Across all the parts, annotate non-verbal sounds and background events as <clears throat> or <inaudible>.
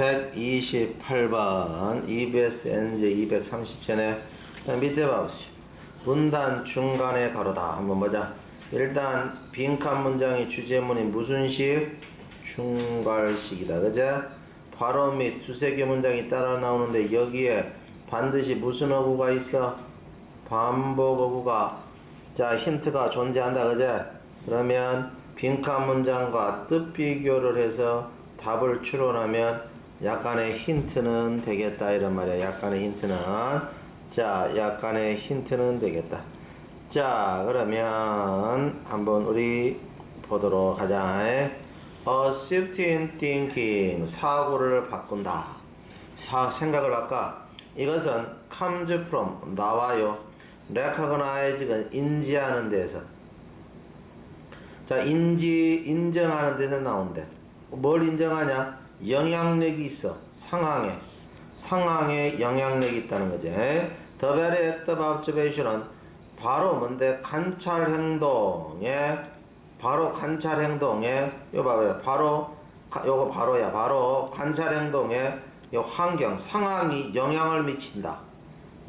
128번 EBS NJ 230전에 밑에 봐보세요. 문단 중간에 가로다. 한번 보자. 일단 빈칸 문장의 주제문이 무슨 식? 중괄식이다. 그죠? 바로 밑 두세 개 문장이 따라 나오는데 여기에 반드시 무슨 어구가 있어? 반복 어구가 자 힌트가 존재한다. 그죠? 그러면 빈칸 문장과 뜻 비교를 해서 답을 추론하면 약간의 힌트는 되겠다 이런 말이야. 약간의 힌트는 자 약간의 힌트는 되겠다. 자 그러면 한번 우리 보도록 하자. A shift in thinking 사고를 바꾼다. 사 생각을 할까? 이것은 comes from 나와요. recognize가 인지하는 데서 자 인지 인정하는 데서 나온대. 뭘 인정하냐? 영향력이 있어. 상황에. 상황에 영향력이 있다는 거지. The very act of observation은 바로 뭔데? 관찰 행동에 바로 관찰 행동에 이거 봐봐요. 바로 가- 요거 바로야. 바로 관찰 행동에 이 환경, 상황이 영향을 미친다.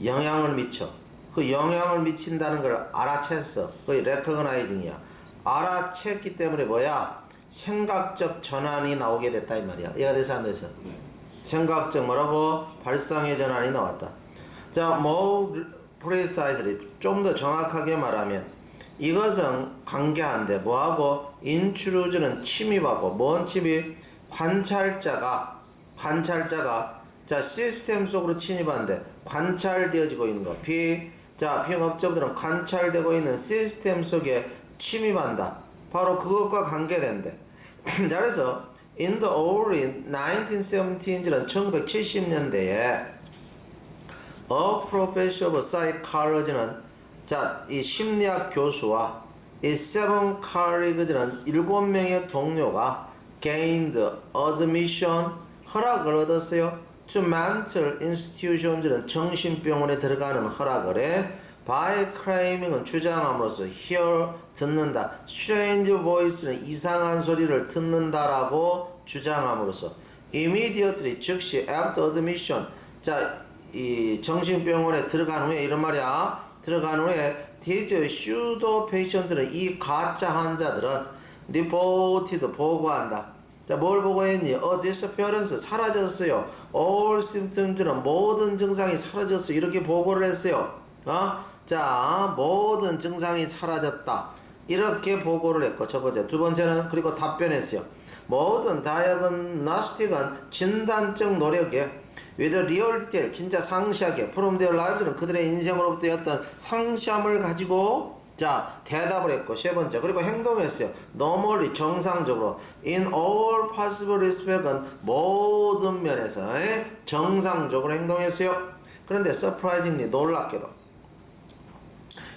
영향을 미쳐. 그 영향을 미친다는 걸 알아챘어. 그게 레커그나이징이야. 알아챘기 때문에 뭐야? 생각적 전환이 나오게 됐다 이 말이야. 이해가 돼서 안 돼서? 생각적 뭐라고? 발상의 전환이 나왔다. 자, more precisely 좀 더 정확하게 말하면 이것은 관계한데 뭐하고 인트루즈는 침입하고 뭔 침입? 관찰자가 관찰자가 자 시스템 속으로 침입한데 관찰되어지고 있는 거. 비, 자 피업자들은 관찰되고 있는 시스템 속에 침입한다. 바로 그것과 관계된대. 자 그래서 in the early 1970는 1970년대에 A Professor of Psychology는 자, 이 심리학 교수와 이 seven colleagues는 일곱 명의 동료가 gained admission 허락을 얻었어요. to mental institutions는 정신병원에 들어가는 허락을 해. By claiming은 주장함으로써 hear 듣는다. strange voice는 이상한 소리를 듣는다라고 주장함으로써 immediately 즉시 after admission 자, 이 정신병원에 들어간 후에 이런 말이야. 들어간 후에 these pseudo patient들은 이 가짜 환자들은 reported 보고한다. 자, 뭘 보고했니? 어, disappearance 사라졌어요. all symptoms는 모든 증상이 사라졌어. 이렇게 보고를 했어요. 어? 자, 모든 증상이 사라졌다. 이렇게 보고를 했고 첫 번째, 두 번째는 그리고 답변했어요. 모든 다이어그노스틱은 진단적 노력에 with real detail 진짜 상시하게 from their lives는 그들의 인생으로부터의 어떤 상시함을 가지고 자 대답을 했고 세 번째 그리고 행동했어요 normally 정상적으로 in all possible respect은 모든 면에서 에? 정상적으로 행동했어요 그런데 surprisingly 놀랍게도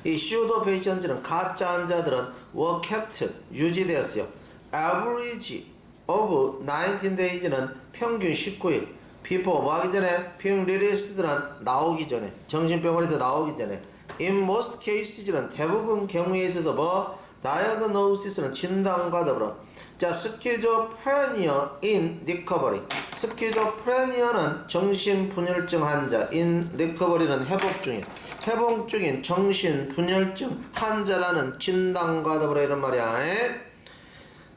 이 슈도 페이션즈는 가짜 환자들은 were kept 유지되었어요. average of 19 days는 평균 19일. before 뭐 하기 전에 being released는 나오기 전에 정신병원에서 나오기 전에 in most cases는 대부분 경우에 있어서 뭐 diagnosis는 진단과 더불어 자 schizophrenia in recovery 스키조프레니아는 정신분열증 환자 in recovery는 회복 중인 회복 중인 정신분열증 환자라는 진단과 더불어 이런 말이야. 에?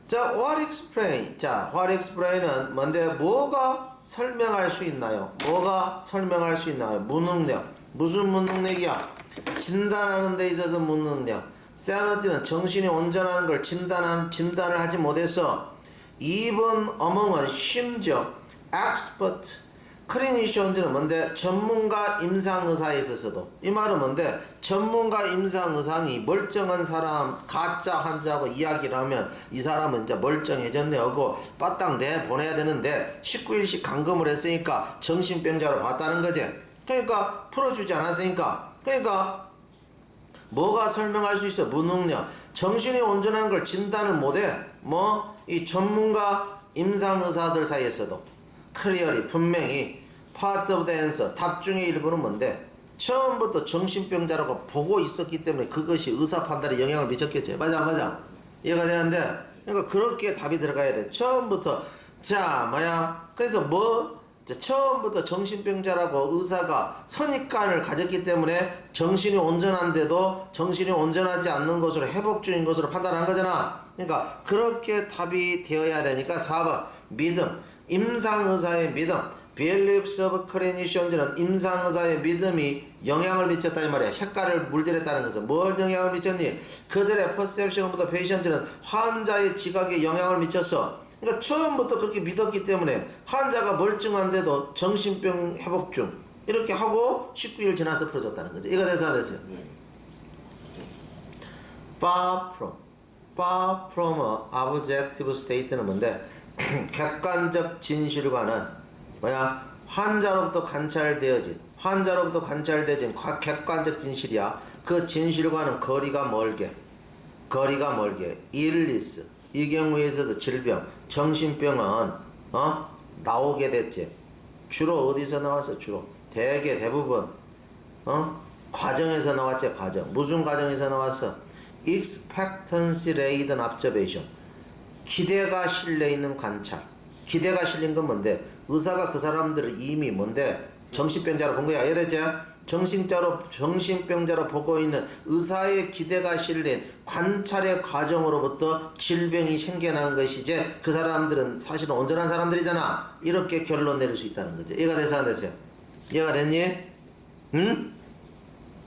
자 what explain? 자 what explain은 뭔데? 뭐가 설명할 수 있나요? 뭐가 설명할 수 있나요? 무능력. 무슨 무능력이야? 진단하는 데 있어서 무능력 세너티는 정신이 온전하는 걸 진단한 진단을 하지 못해서 even among은 심지어 expert 클리니션즈는 뭔데? 전문가 임상의사에 있어서도. 이 말은 뭔데? 전문가 임상의상이 멀쩡한 사람 가짜 환자하고 이야기를 하면 이 사람은 이제 멀쩡해졌네 하고 빠딱 내보내야 되는데 19일씩 감금을 했으니까 정신병자로 봤다는 거지. 그러니까 풀어주지 않았으니까. 그러니까 뭐가 설명할 수 있어? 무능력. 정신이 온전한 걸 진단을 못해. 뭐, 이 전문가 임상의사들 사이에서도 클리어리 분명히 of the answer 답 중의 일부는 뭔데? 처음부터 정신병자라고 보고 있었기 때문에 그것이 의사 판단에 영향을 미쳤겠지. 맞아, 맞아. 이해가 되는데, 그러니까 그렇게 답이 들어가야 돼. 처음부터, 자, 뭐야, 그래서 뭐 자, 처음부터 정신병자라고 의사가 선입관을 가졌기 때문에 정신이 온전한데도 정신이 온전하지 않는 것으로 회복 중인 것으로 판단한 거잖아. 그러니까 그렇게 답이 되어야 되니까 4번 믿음 임상의사의 믿음 of clinicians는 임상의사의 믿음이 영향을 미쳤다 이 말이야. 색깔을 물들였다는 것은 뭘 영향을 미쳤니? 그들의 perception보다 patient는 환자의 지각에 영향을 미쳤어. 그러니까 처음부터 그렇게 믿었기 때문에 환자가 멀쩡한데도 정신병 회복 중 이렇게 하고 19일 지나서 풀어졌다는 거죠. 이거 돼서 안 됐어요. 네. far from far from a objective state는 뭔데 <clears throat> 객관적 진실과는 뭐야 환자로부터 관찰되어진 환자로부터 관찰되어진 과- 객관적 진실이야 그 진실과는 거리가 멀게 거리가 멀게 일리스 이 경우에 있어서 질병 정신병은 어? 나오게 됐지. 주로 어디서 나왔어 주로? 대개 대부분 어? 과정에서 나왔지 과정. 무슨 과정에서 나왔어? Expectancy laden observation. 기대가 실려 있는 관찰. 기대가 실린 건 뭔데? 의사가 그 사람들을 이미 뭔데? 정신병자로 본 거야. 이해되지? 정신자로 정신병자로 보고 있는 의사의 기대가 실린 관찰의 과정으로부터 질병이 생겨난 것이지 그 사람들은 사실은 온전한 사람들이잖아 이렇게 결론 내릴 수 있다는 거지 이해가 돼서 안 됐어요? 이해가 됐니? 응?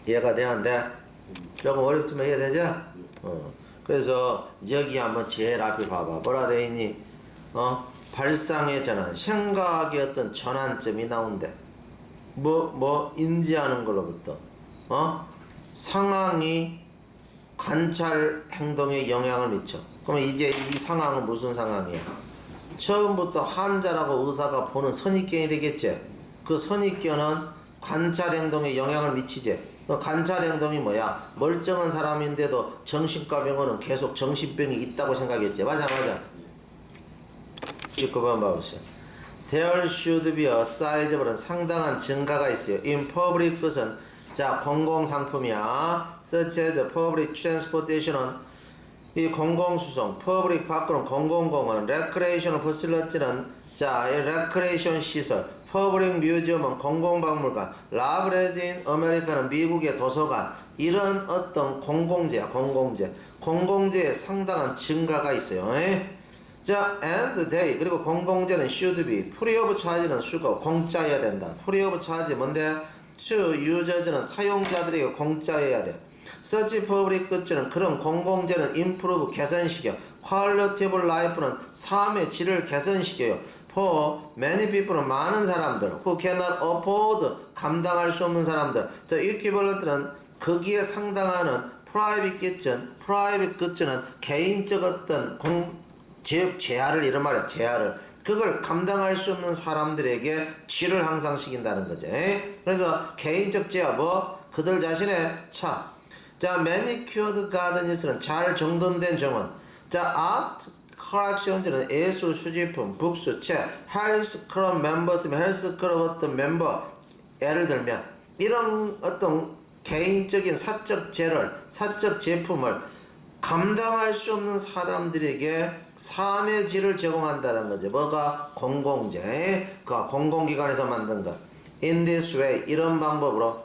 이해가 돼야 안 돼? 조금 어렵지만 이해되죠? 어. 그래서 여기 한번 제일 앞에 봐봐. 뭐라 돼 있니? 어? 발상의 전환, 생각의 어떤 전환점이 나온대. 뭐, 뭐, 인지하는 걸로부터. 어? 상황이 관찰 행동에 영향을 미쳐. 그러면 이제 이 상황은 무슨 상황이야? 처음부터 환자라고 의사가 보는 선입견이 되겠지. 그 선입견은 관찰 행동에 영향을 미치지. 그 관찰 행동이 뭐야? 멀쩡한 사람인데도 정신과 병원은 계속 정신병이 있다고 생각했지. 맞아, 맞아. 19번 봐보세요. There should be a sizable 상당한 증가가 있어요. In public 것은 자 공공상품이야. Such as public transportation은 이 공공수송, public park는 공공공원, recreational facility는 자 이 recreation 시설, public museum은 공공박물관, libraries in America는 미국의 도서관 이런 어떤 공공재야 공공재, 공공재에 상당한 증가가 있어요. 에? 자, and they 그리고 공공재는 should be free of charge는 수고 공짜여야 된다. free of charge 뭔데? to users는 사용자들에게 공짜여야 돼. such public goods는 그런 공공재는 improve 개선시켜. quality of life는 삶의 질을 개선시켜요. for many people는 많은 사람들 who cannot afford 감당할 수 없는 사람들. the equivalent는 거기에 상당하는 private goods는 private goods는 개인적 어떤 공 제, 재화를 이런 말이야 재화를. 그걸 감당할 수 없는 사람들에게 쥐를 항상 시킨다는 거죠 에? 그래서 개인적 재화 뭐? 그들 자신의 차 자 매니큐어드 가든이스는 잘 정돈된 정원. 자 아트 컬렉션즈는 예술 수집품 북수 책 헬스 클럽 멤버스면 헬스 클럽 어떤 멤버 예를 들면 이런 어떤 개인적인 사적 재를 사적 제품을 감당할 수 없는 사람들에게 삶의 질을 제공한다는 거죠. 뭐가 공공재, 그 공공기관에서 만든 것. In this way 이런 방법으로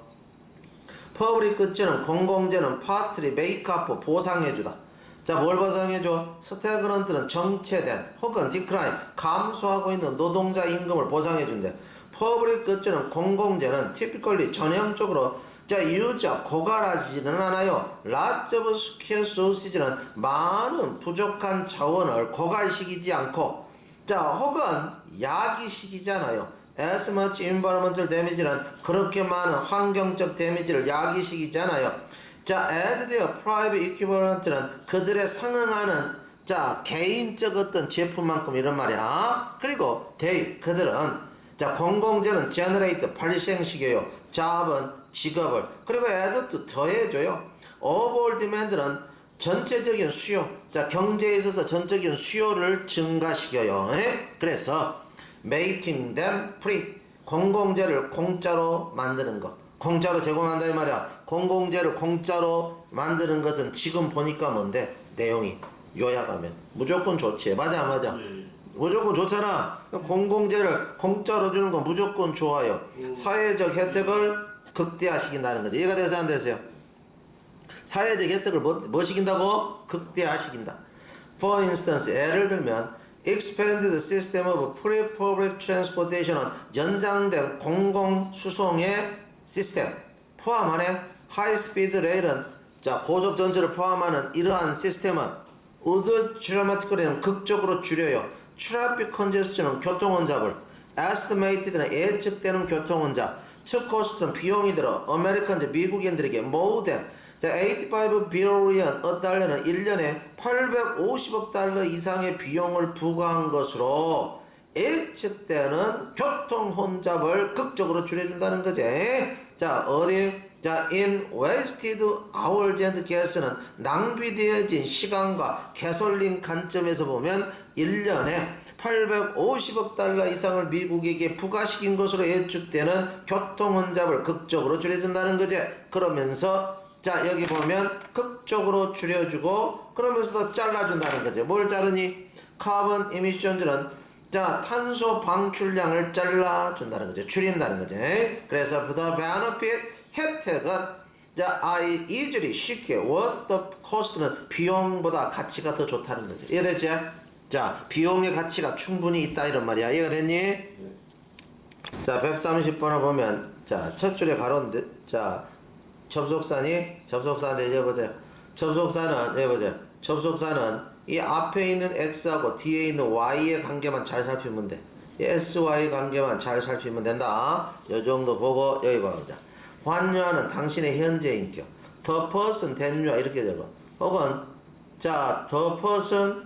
퍼블릭 굿즈는 공공재는 파트리 메이크업 보상해주다. 자, 뭘 보상해줘? 스태그런트는 정체된 혹은 디크라인 감소하고 있는 노동자 임금을 보상해준대. 퍼블릭 굿즈는 공공재는 티피컬리 전형적으로 자, 유자 고갈하지는 않아요. 라저브 스퀘어 소시지는 많은 부족한 자원을 고갈시키지 않고 자, 혹은 야기시키잖아요. as much environmental damage는 그렇게 많은 환경적 데미지를 야기시키잖아요. 자, as their private equivalent는 그들의 상응하는 자, 개인적 어떤 제품만큼 이런 말이야. 그리고 they 그들은 자, 공공재는 generate 발생시켜요. 잡은 직업을 그리고 add 더해줘요. overall demand는 전체적인 수요. 자, 경제에 있어서 전적인 수요를 증가시켜요. 에? 그래서 making them free. 공공재를 공짜로 만드는 것. 공짜로 제공한다 이 말이야. 공공재를 공짜로 만드는 것은 지금 보니까 뭔데? 내용이 요약하면 무조건 좋지. 맞아 안 맞아? 네. 무조건 좋잖아. 공공재를 공짜로 주는 건 무조건 좋아요. 사회적 혜택을 극대화시킨다는 거죠. 이해가 돼서 안 되세요? 사회적 혜택을 뭐, 뭐 시킨다고? 극대화시킨다. For instance, 예를 들면 expanded system of pre-public transportation은 연장된 공공 수송의 시스템 포함하네 high speed rail은 자 고속 전철을 포함하는 이러한 시스템은 would dramatically는 극적으로 줄여요. traffic congestion은 교통 혼잡을 estimated는 예측되는 교통 혼잡 to cost는 비용이 들어 아메리칸 미국인들에게 모든 자, 85 billion 어 달러는 1년에 850억 달러 이상의 비용을 부과한 것으로 예측되는 교통 혼잡을 극적으로 줄여준다는 거지. 자, 어디? 자, in wasted hours and gas는 낭비되어진 시간과 개솔린 관점에서 보면 1년에 850억 달러 이상을 미국에게 부과시킨 것으로 예측되는 교통 혼잡을 극적으로 줄여준다는 거지. 그러면서 자 여기 보면 극적으로 줄여주고 그러면서도 잘라준다는 거지. 뭘 자르니? 카본 이미션들은 자 탄소 방출량을 잘라준다는 거죠. 줄인다는 거지. 그래서 the benefit 혜택은 자 I easily 쉽게 worth the cost는 비용보다 가치가 더 좋다는 거지. 이해됐지? 자 비용의 가치가 충분히 있다 이런 말이야. 이해가 됐니? 자 130번을 보면 자 첫 줄에 가로인데 자 접속사니 접속사인데 이제 보세요. 접속사는 예 보세요. 접속사는 이 앞에 있는 x하고 뒤에 있는 y의 관계만 잘 살피면 돼. 이 s y 관계만 잘 살피면 된다. 요 정도 보고 여기 보자. 환유하는 당신의 현재 인격. the person 된유아 이렇게 적어. 혹은 자 the person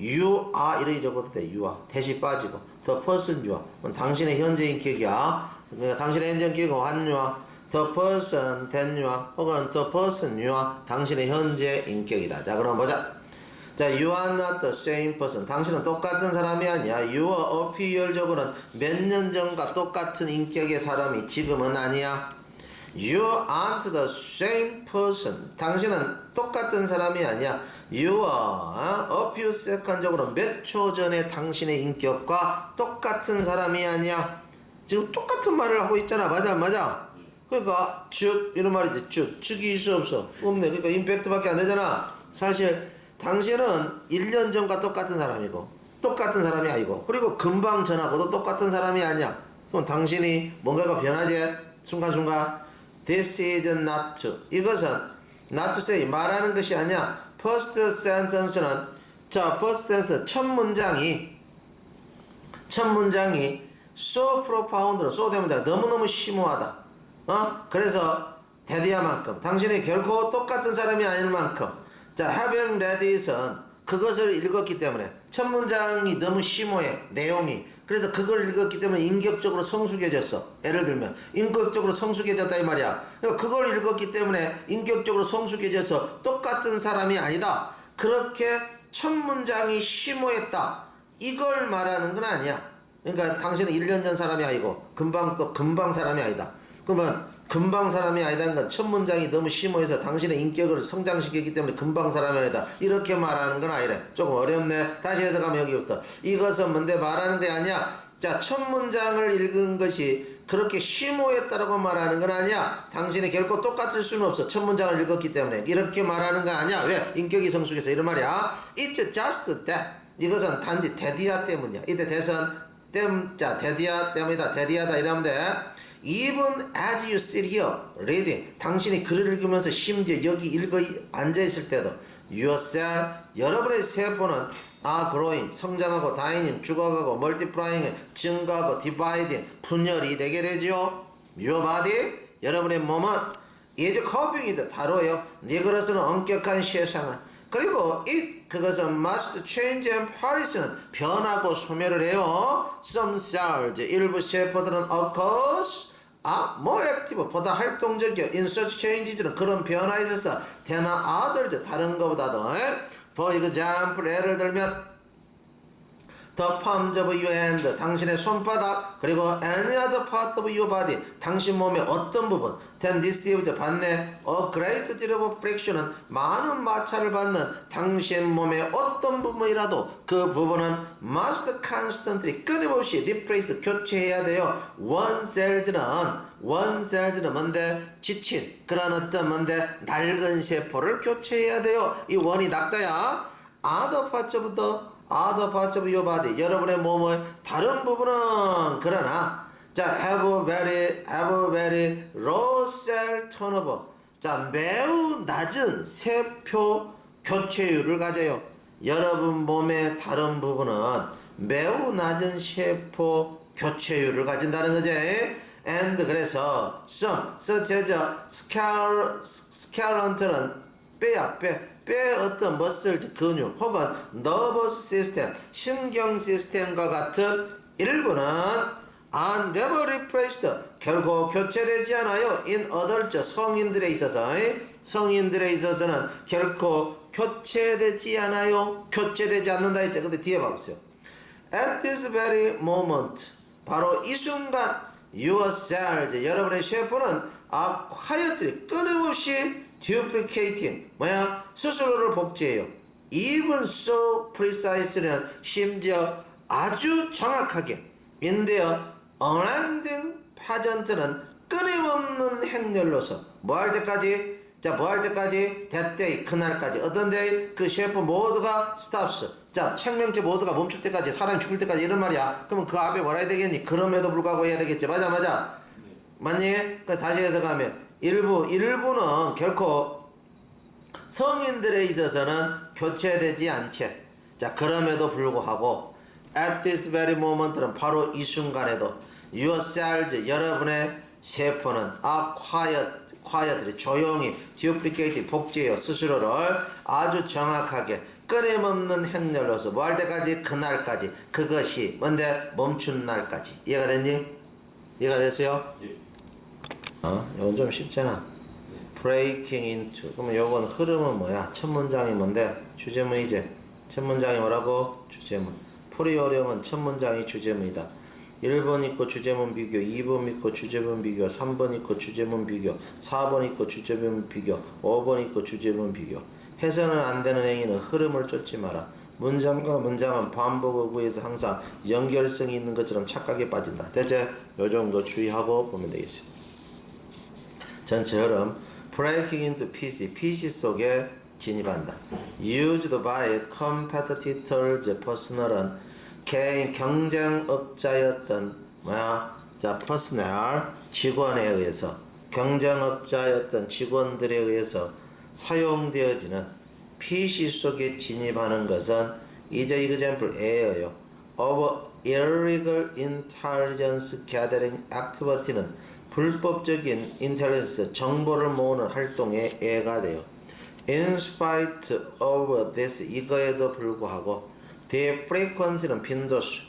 you are 이렇게 적어도 돼. you are 대시 빠지고 the person you are. 당신의 현재 인격이야. 그러니까 당신의 현재 인격은 환유아. the person then you are 혹은 the person you are 당신의 현재 인격이다. 자 그럼 보자. 자, you are not the same person. 당신은 똑같은 사람이 아니야. your appear적으로는 몇 년 전과 똑같은 인격의 사람이 지금은 아니야. You aren't the same person. 당신은 똑같은 사람이 아니야. You are a few second적으로 몇 초 전에 당신의 인격과 똑같은 사람이 아니야. 지금 똑같은 말을 하고 있잖아. 맞아, 맞아. 그러니까 즉 이런 말이지. 즉 즉이 있어 없어? 없네. 그러니까 임팩트밖에 안 되잖아. 사실 당신은 1년 전과 똑같은 사람이고 똑같은 사람이 아니고 그리고 금방 전하고도 똑같은 사람이 아니야. 그럼 당신이 뭔가가 변하지? 순간순간 This is not to. 이것은 not to say 말하는 것이 아니야. First sentence는 자 first sentence 첫 문장이 첫 문장이 so profound로 so 대문장 너무너무 심오하다. 어? 그래서 대디야만큼 당신이 결코 똑같은 사람이 아닐 만큼 자 having read it은 그것을 읽었기 때문에 첫 문장이 너무 심오해 내용이 그래서 그걸 읽었기 때문에 인격적으로 성숙해졌어. 예를 들면 인격적으로 성숙해졌다 이 말이야. 그러니까 그걸 읽었기 때문에 인격적으로 성숙해져서 똑같은 사람이 아니다. 그렇게 첫 문장이 심오했다. 이걸 말하는 건 아니야. 그러니까 당신은 1년 전 사람이 아니고 금방 또 금방 사람이 아니다. 그러면 금방 사람이 아니다는 건 첫 문장이 너무 심오해서 당신의 인격을 성장시켰기 때문에 금방 사람이 아니다. 이렇게 말하는 건 아니래. 조금 어렵네. 다시 해석하면 여기부터. 이것은 뭔데 말하는 데 아니야. 자, 첫 문장을 읽은 것이 그렇게 심오했다라고 말하는 건 아니야. 당신이 결코 똑같을 수는 없어. 첫 문장을 읽었기 때문에. 이렇게 말하는 거 아니야. 왜? 인격이 성숙해서 이런 말이야. It's just that. 이것은 단지 데디아 때문이야. 이때 대선 땜, 자, 데디아 때문이다. 데디아다. 이러면 돼. Even as you sit here reading, 당신이 글을 읽으면서 심지어 여기 읽어 앉아 있을 때도 your cell, 여러분의 세포는 are growing, 성장하고 dying, 죽어가고 multiplying, 증가하고 dividing, 분열이 되게 되죠. Your body, 여러분의 몸은 is coping it, 다뤄요. 니그러스는 엄격한 세상을. 그리고 이 그것은 must change and perish는 변하고 소멸을 해요. Some cells, 일부 세포들은 occurs 아, more active, 보다 활동적이요. In such changes는 그런 변화에 있어서 than others, 다른 것보다도. For example, 예를 들면 the palms of your hand 당신의 손바닥 그리고 any other part of your body 당신 몸의 어떤 부분 then received 받네 a great deal of friction은 많은 마찰을 받는 당신 몸의 어떤 부분이라도 그 부분은 must constantly 끊임없이 replace 교체해야 돼요 one cells는 one cells는 뭔데 지친 그런 어떤 뭔데 낡은 세포를 교체해야 돼요 이 원이 낙다야 other parts of the body 여러분의 몸의 다른 부분은 그러나 자 have a very have a very low cell turnover 자 매우 낮은 세포 교체율을 가져요 여러분 몸의 다른 부분은 매우 낮은 세포 교체율을 가진다는 거지 and 그래서 some such as scal scalenton은 뼈야 뼈, 뼈의 어떤 머슬 근육 혹은 너버스 시스템 신경 시스템과 같은 일부는 are never replaced 결코 교체되지 않아요. In adult 성인들에 있어서 성인들에 있어서는 결코 교체되지 않아요. 교체되지 않는다 했죠. 근데 뒤에 봐보세요. At this very moment 바로 이 순간 your cells 여러분의 셰프는 are quietly 끊임없이 duplicating. 뭐야? 스스로를 복제해요. even so precise는 심지어 아주 정확하게. 인데요 unending pageant는 끊임없는 행렬로서 뭐 할 때까지? 자 뭐 할 때까지? day 그날까지. 어떤 day? 그 셰프 모두가 stops. 자 생명체 모두가 멈출 때까지 사람이 죽을 때까지 이런 말이야. 그러면 그 앞에 뭐라 해야 되겠니? 그럼에도 불구하고 해야 되겠지. 맞아 맞아? 맞니? 그 다시 해석하면 일부 일부는 결코 성인들에 있어서는 교체되지 않지. 자 그럼에도 불구하고 at this very moment는 바로 이 순간에도 your cells 여러분의 세포는 are quiet quietly 조용히 duplicate 복제해요 스스로를 아주 정확하게 끊임없는 행렬로서 뭐 할 때까지 그날까지 그것이 뭔데 멈춘 날까지 이해가 됐니? 이해가 됐어요? 예. 어? 이건 좀 쉽잖아. breaking into. 그러면 요건 흐름은 뭐야? 첫 문장이 뭔데? 주제문이지. 첫 문장이 뭐라고? 주제문. 어려움은 첫 문장이 주제문이다. 1번 있고 주제문 비교, 2번 있고 주제문 비교, 3번 있고 주제문 비교, 4번 있고 주제문 비교, 5번 있고 주제문 비교. 해서는 안 되는 행위는 흐름을 쫓지 마라. 문장과 문장은 반복 어구에서 항상 연결성이 있는 것처럼 착각에 빠진다. 대체 요 정도 주의하고 보면 되겠어요. 전체 흐름 breaking into PC, PC 속에 진입한다. used by competitors personal은 개인 경쟁업자였던 뭐야? 자, personnel 직원에 의해서 경쟁업자였던 직원들에 의해서 사용되어지는 PC 속에 진입하는 것은 이제 example A예요. of illegal intelligence gathering activity는 불법적인 인텔리전스 정보를 모으는 활동에 애가 돼요. In spite of this 이거에도 불구하고 the frequency는 빈도수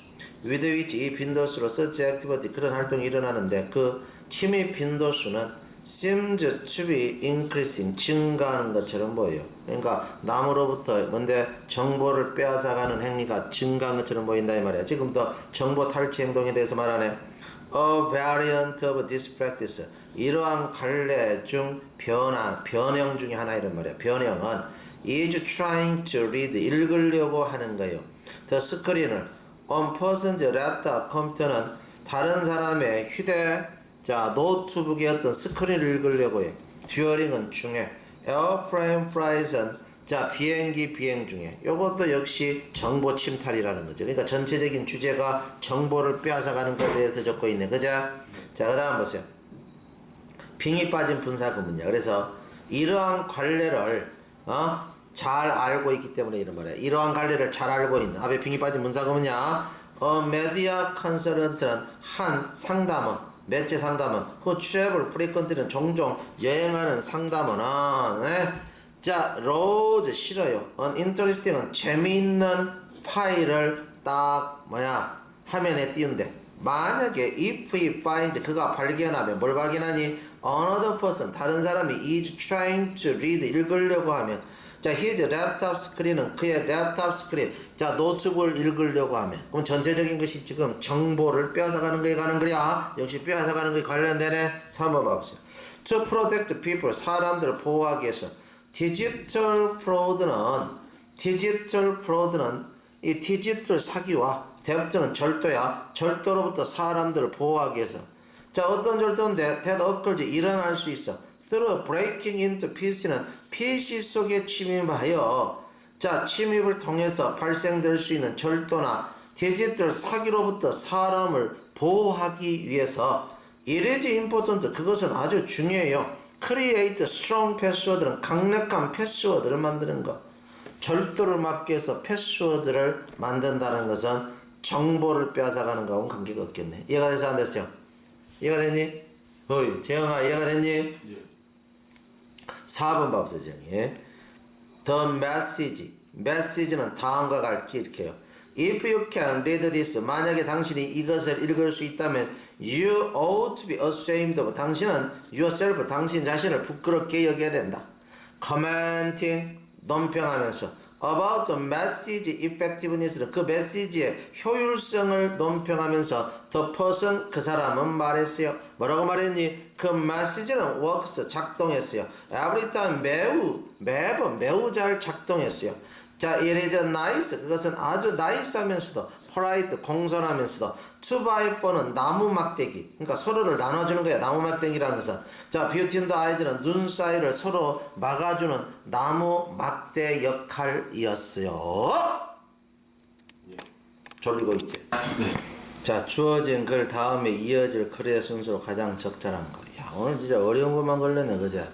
with which 이 빈도수로 such activity 그런 활동이 일어나는데 그 침입 빈도수는 seems to be increasing 증가하는 것처럼 보여요. 그러니까 남으로부터 뭔데 정보를 빼앗아가는 행위가 증가한 것처럼 보인다 이 말이야. 지금부터 정보 탈취 행동에 대해서 말하네. A variant of this practice. 이러한 관례 중 변화, 변형 중에 하나 이런 말이야. 변형은 is trying to read 읽으려고 하는 거예요. The screen을 on person's laptop 컴퓨터는 다른 사람의 휴대 자 노트북의 어떤 스크린을 읽으려고 해. 듀어링은 중에 airplane flight은 자 비행기 비행 중에 이것도 역시 정보 침탈이라는 거죠. 그러니까 전체적인 주제가 정보를 빼앗아가는 것에 대해서 적고 있네. 그죠? 자 그 다음 보세요. 빙이 빠진 분사구문이야. 그래서 이러한 관례를 어? 잘 알고 있기 때문에 이런 말이야. 이러한 관례를 잘 알고 있는 앞에 빙이 빠진 문사구문이야. 어 메디아 컨설런트는 한 상담원 매체 상담원 그 트래블 프리컨트는 종종 여행하는 상담원은 네? 자 로즈 싫어요. 언 인터리스팅은 재미있는 파일을 딱 뭐야 화면에 띄운대. 만약에 if he finds 그가 발견하면 뭘 발견하니 another person 다른 사람이 is trying to read 읽으려고 하면 자, his laptop screen은 그의 랩탑 스크린. 자, 노트북을 읽으려고 하면. 그럼 전체적인 것이 지금 정보를 빼앗아가는 거에 가는 거야. 역시 빼앗아가는 거에 관련되네. 3번 봐보세요. To protect people, 사람들을 보호하기 위해서. 디지털 프로드는, 디지털 프로드는 이 디지털 사기와 뎁트는 절도야. 절도로부터 사람들을 보호하기 위해서. 자, 어떤 절도인데, that occurs, 일어날 수 있어. through breaking into PC는 PC 속에 침입하여 자 침입을 통해서 발생될 수 있는 절도나 디지털 사기로부터 사람을 보호하기 위해서 is important 그것은 아주 중요해요. Create strong password는 강력한 패스워드를 만드는 것. 절도를 막기 위해서 패스워드를 만든다는 것은 정보를 빼앗아가는 거하고는 관계가 없겠네. 이해가 돼서 안 됐어요? 이해가 됐니? 어이, 재영아, 이해가 됐니? 예. 4번 봐보세요, 정이. The message. message는 다음과 같이 이렇게 해요. If you can read this, 만약에 당신이 이것을 읽을 수 있다면 you ought to be ashamed of. 당신은 yourself, 당신 자신을 부끄럽게 여겨야 된다. commenting, 논평하면서 about the message effectiveness는 그 메시지의 효율성을 논평하면서 the person, 그 사람은 말했어요. 뭐라고 말했니? 그 메시지는 works, 작동했어요. every time, 매우, 매번, 매우 잘 작동했어요. 자, it is nice. 그것은 아주 나이스하면서도 polite, 공손하면서도 four는 나무 막대기. 그러니까 서로를 나눠주는 거야. 나무 막대기라는 것은. 자, beauty and eye는 눈 사이를 서로 막아주는 나무 막대 역할이었어요. 예. 졸리고 있지? 네. 자, 주어진 글 다음에 이어질 글의 순서로 가장 적절한 거. 야, 오늘 진짜 어려운 것만 걸렸네, 그제?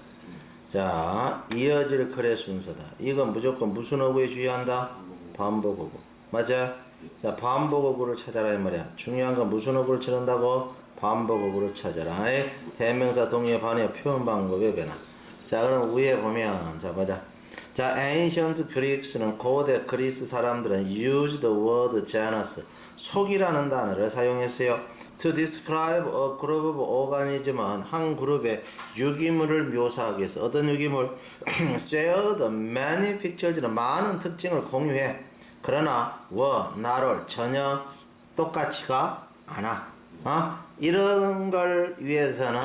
자, 이어질 글의 순서다. 이건 무조건 무슨 어구에 주의한다? 반복 어구. 맞아? 자, 반복 어구를 찾아라 이 말이야. 중요한 건 무슨 어구를 찾는다고? 반복 어구를 찾아라. 이 대명사 동의어 반의어 표현 방법의 변화. 자, 그럼 위에 보면 자, 보자. 자, ancient Greeks는 고대 그리스 사람들은 use the word janus 속이라는 단어를 사용했어요. To describe a group of organism은 한 그룹의 유기물을 묘사하기 위해서 어떤 유기물? <clears throat> shared many pictures는 많은 특징을 공유해. 그러나 워 나를 전혀 똑같이가 않아. 어? 이런 걸 위해서는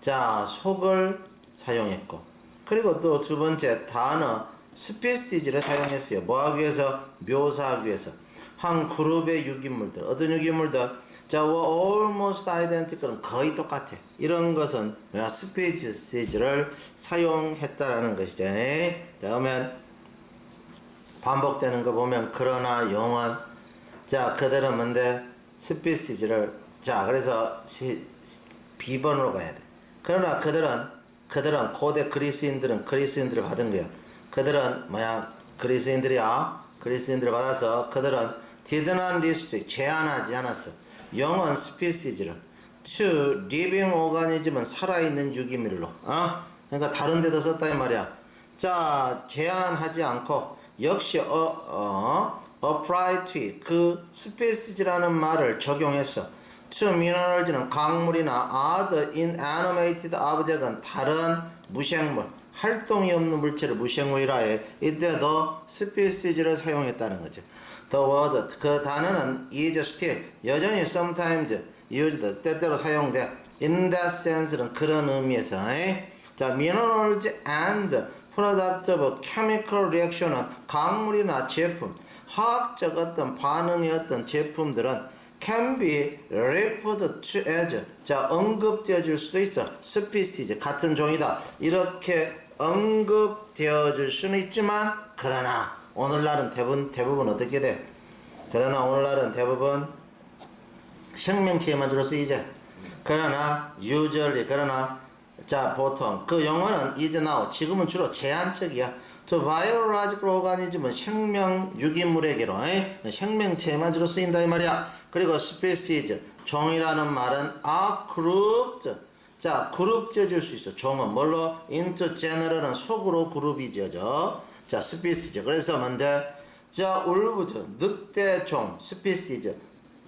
자 속을 사용했고 그리고 또 두 번째 단어 스피시즈를 사용했어요. 뭐 하기 위해서? 묘사하기 위해서. 한 그룹의 유기물들, 어떤 유기물들? 자, 뭐 almost identical은 거의 똑같아. 이런 것은? 스피시즈를 사용했다라는 것이죠. 다음에 반복되는 거 보면 그러나 영원. 자 그대로 뭔데? 스피시즈를. 자 그래서 시, 시- B번으로 가야 돼. 그러나 그들은 그들은 고대 그리스인들은 그리스인들을 받은 거야. 그들은 뭐야? 그리스인들이야. 그리스인들을 받아서 그들은 not list 제한하지 않았어. 영원 스피시즈를. To living organism은 살아있는 유기물로. 어? 그러니까 다른 데도 썼다 이 말이야. 자 제한하지 않고 역시 어, 어, apply to 그 species라는 말을 적용했어. to minerals는 광물이나 other inanimated object은 다른 무생물, 활동이 없는 물체를 무생물이라 해. 이때도 species를 사용했다는 거죠. The word 그 단어는 is still 여전히 sometimes used 때때로 사용돼. in that sense는 그런 의미에서. 에? 자, minerals and product of chemical reaction은 광물이나 제품, 화학적 어떤 반응의 어떤 제품들은 can be referred to as 자 언급되어질 수도 있어 species 같은 종이다 이렇게 언급되어질 수는 있지만 그러나 오늘날은 대부분 대부분 어떻게 돼? 그러나 오늘날은 대부분 생명체에만 주로 쓰이지. 그러나 usually 그러나 자 보통 그 용어는 is now 지금은 주로 제한적이야. to biological organism은 생명 유기물에게로 에? 생명체에만 주로 쓰인다 이 말이야. 그리고 species 종이라는 말은 are grouped 자 그룹 지어줄 수 있어. 종은 뭘로 into general은 속으로 그룹이 지어져. 자 species 그래서 뭔데? 자 울브즈 늑대종 species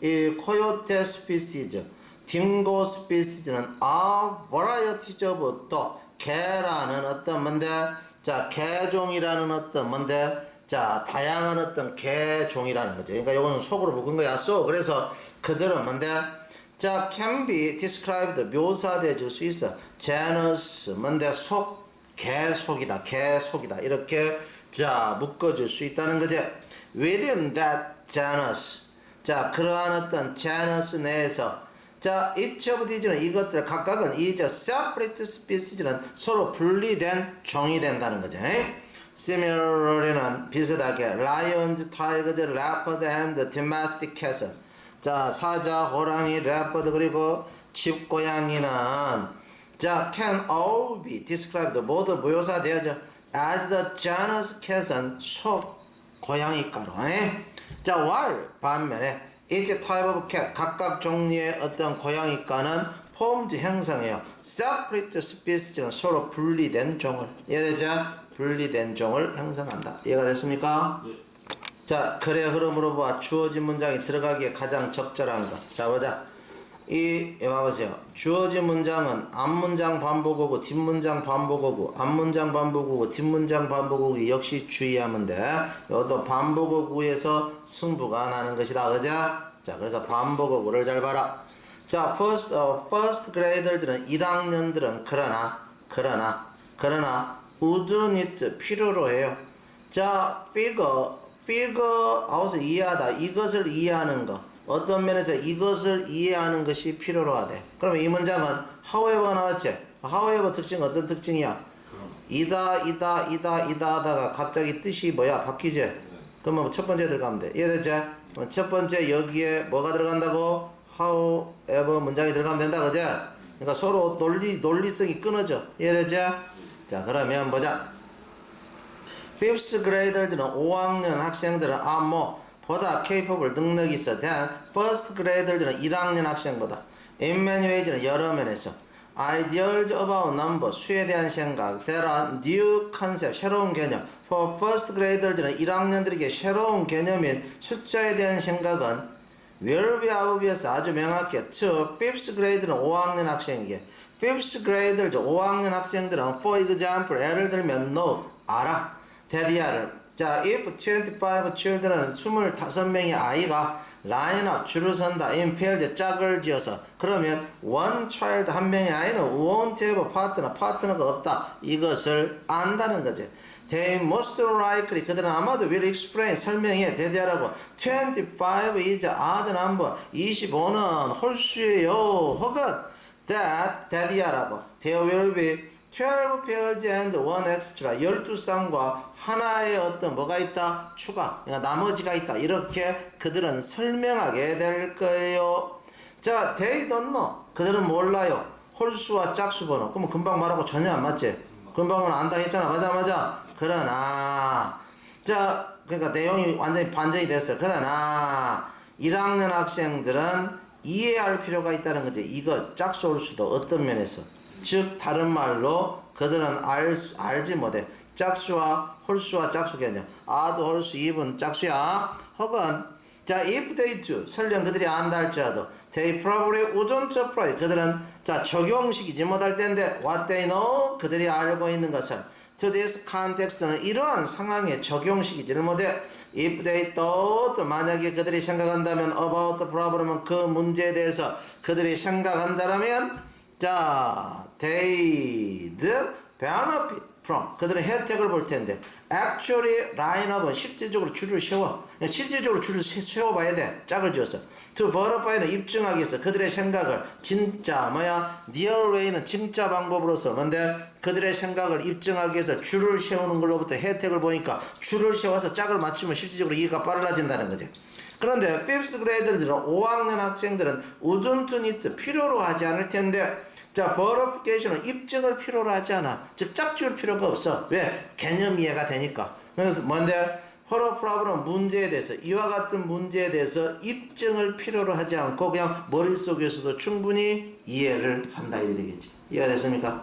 이 코요테 스피시즈, 딩고 스피시즈는 a varieties of 또 개라는 어떤 뭔데 자, 개종이라는 어떤 뭔데? 자, 다양한 어떤 개종이라는 거죠. 그러니까 이거는 속으로 묶은 거야. 소. 그래서 그들은 뭔데? 자, can be described 묘사돼 줄 수 있어. genus 뭔데? 속 개 속이다. 개 속이다. 이렇게 자, 묶어 줄 수 있다는 거지. within that genus. 자, 그러한 어떤 genus 내에서 자, each of these는 이것들 각각은 is a separate species는 서로 분리된 종이 된다는 거죠. Similarly는 비슷하게 lions, tigers, leopard and domestic cats. 자, 사자, 호랑이, 레퍼드 그리고 집 고양이는 자, can all be described 모두 묘사되어져 as the genus cat은 속 고양이과로. 에? 자, while 반면에 each type of cat 각각 종류의 어떤 고양이과는 forms 형성해요. separate species는 서로 분리된 종을 이해되죠? 분리된 종을 형성한다. 이해가 됐습니까? 예. 자, 그래 흐름으로 보아 주어진 문장이 들어가기에 가장 적절한 것. 자, 보자. 이, 예, 봐보세요. 주어진 문장은 앞문장 반복어고 뒷문장 반복어고 앞문장 반복어고 뒷문장 반복어고 역시 주의하면 돼. 이것도 반복어구에서 승부가 나는 것이다. 그죠? 자, 그래서 반복어구를 잘 봐라. 자, first, 어, first grader들은 1학년들은 그러나, 그러나, 그러나, would need 필요로 해요. 자, figure, figure out을 이해하다. 이것을 이해하는 거. 어떤 면에서 이것을 이해하는 것이 필요로 하대. 그러면 이 문장은 however 나왔지? however 특징 어떤 특징이야? 이다, 이다, 이다, 이다 하다가 갑자기 뜻이 뭐야? 바뀌지? 그러면 첫 번째 들어가면 돼. 이해됐지? 첫 번째 여기에 뭐가 들어간다고? however 문장이 들어가면 된다. 그지? 그러니까 서로 논리, 논리성이 끊어져. 이해됐지? 자, 그러면 보자. fifth grader들은 5학년 학생들은 아 뭐 보다 capable 능력이 있어. 대한 first grader들은 1학년 학생보다 ways는 여러 면에서 ideas about number 수에 대한 생각 are new concept 새로운 개념 for first grader들은 1학년들에게 새로운 개념인 숫자에 대한 생각은 will be obvious 아주 명확해 to fifth grade는 5학년 학생에게 fifth grader 5학년 학생들은 for example 예를 들면 no 알아 대리아를 자 if 25 children 25명의 아이가 line up 줄을 선다 in pairs 짝을 지어서 그러면 one child 한 명의 아이는 won't have a partner 파트너가 없다 이것을 안다는 거지 They most likely 그들은 아마도 will explain 설명해 대대하라고 25 is odd number 25는 홀수예요 혹은 that 대디하라고 There will be 12 pairs and one extra 12쌍과 하나의 어떤 뭐가 있다? 추가 그러니까 나머지가 있다. 이렇게 그들은 설명하게 될 거예요. 자 they don't know. 그들은 몰라요. 홀수와 짝수 번호. 그러면 금방 말하고 전혀 안 맞지? 금방은 안다 했잖아. 맞아 맞아? 그러나. 자 그러니까 내용이 완전히 반전이 됐어 그러나 1학년 학생들은 이해할 필요가 있다는 거지. 이거 짝수 홀수도 어떤 면에서 즉 다른 말로 그들은 알, 수- 알지 못해. 짝수와 홀수와 짝수 개념 아도 홀수 입은 짝수야. 혹은 자 if they do 설령 그들이 안다 할지라도 they probably wouldn't apply. 그들은 자 적용시키지 못할 텐데 what they know 그들이 알고 있는 것을 to this context는 이러한 상황에 적용시키지를 못해. If they thought 만약에 그들이 생각한다면 about the problem은 그 문제에 대해서 그들이 생각한다라면 자, they'd benefit from. 그들은 혜택을 볼 텐데 actually lineup은 실질적으로 줄을 세워. 실질적으로 줄을 세- 세워봐야 돼. 짝을 지어서. to verify는 입증하기 위해서 그들의 생각을 진짜 뭐야 near way는 진짜 방법으로서 뭔데? 그들의 생각을 입증하기 위해서 줄을 세우는 걸로부터 혜택을 보니까 줄을 세워서 짝을 맞추면 실질적으로 이해가 빨라진다는 거지. 그런데 fifth grader들은 5학년 학생들은 우둔투 니트 필요로 하지 않을 텐데 자 verification은 입증을 필요로 하지 않아. 즉 짝지울 필요가 없어. 왜? 개념 이해가 되니까. 그래서 뭔데? 허러 프라브는 문제에 대해서 이와 같은 문제에 대해서 입증을 필요로 하지 않고 그냥 머릿속에서도 충분히 이해를 한다 이래 되겠지. 이해가 됐습니까?